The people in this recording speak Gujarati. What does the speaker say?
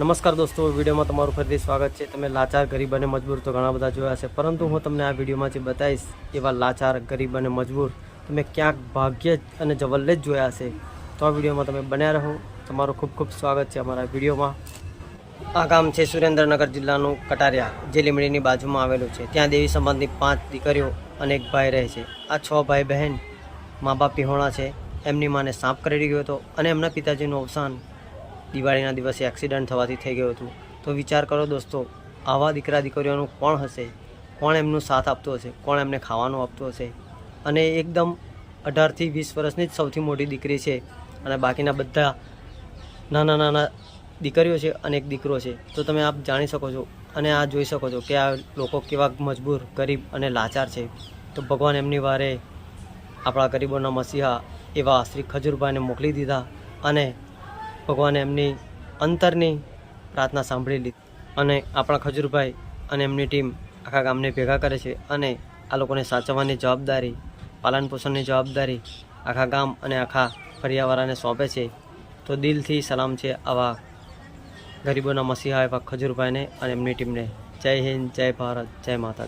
નમસ્કાર દોસ્તો, વિડીયોમાં તમારું ફરીથી સ્વાગત છે. તમે લાચાર, ગરીબ અને મજબૂર તો ઘણા બધા જોયા છે પરંતુ હું તમને આ વિડીયોમાં જે બતાવીશ એવા લાચાર, ગરીબ અને મજબૂર તમે ક્યાંક ભાગ્ય જ અને જવલ્લે જ જોયા હશે. તો આ વિડીયોમાં તમે બન્યા રહો. તમારું ખૂબ ખૂબ સ્વાગત છે અમારા વિડીયોમાં. આ ગામ છે સુરેન્દ્રનગર જિલ્લાનું કટારિયા, જે લીમડીની બાજુમાં આવેલું છે. ત્યાં દેવી સંબંધની પાંચ દીકરીઓ અને એક ભાઈ રહે છે. આ છ ભાઈ બહેન મા બાપ પિહોણા છે. એમની માને સાપ કરી ગયો હતો અને એમના પિતાજીનું અવસાન દિવાળીના દિવસે એક્સિડન્ટ થવાથી થઈ ગયું હતું. તો વિચાર કરો દોસ્તો, આવા દીકરા દીકરીઓનું કોણ હશે? કોણ એમનો સાથ આપતો હશે? કોણ એમને ખાવાનું આપતું હશે? અને એકદમ અઢારથી વીસ વર્ષની જ સૌથી મોટી દીકરી છે અને બાકીના બધા નાના નાના દીકરીઓ છે અને એક દીકરો છે. તો તમે આપ જાણી શકો છો અને આ જોઈ શકો છો કે આ લોકો કેવા મજબૂર, ગરીબ અને લાચાર છે. તો ભગવાન એમની વારે આપણા ગરીબોના મસીહા એવા શ્રી ખજૂરભાઈને મોકલી દીધા અને ભગવાને એમની અંતરની પ્રાર્થના સાંભળી લીધી અને આપણા ખજૂરભાઈ અને એમની ટીમ આખા ગામને ભેગા કરે છે અને આ લોકોને સાચવવાની જવાબદારી, પાલન પોષણની જવાબદારી આખા ગામ અને આખા ફરિયાવાળાને સોંપે છે. તો દિલથી સલામ છે આવા ગરીબોના મસીહા એવા ખજૂરભાઈને અને એમની ટીમને. જય હિન્દ, જય ભારત, જય માતા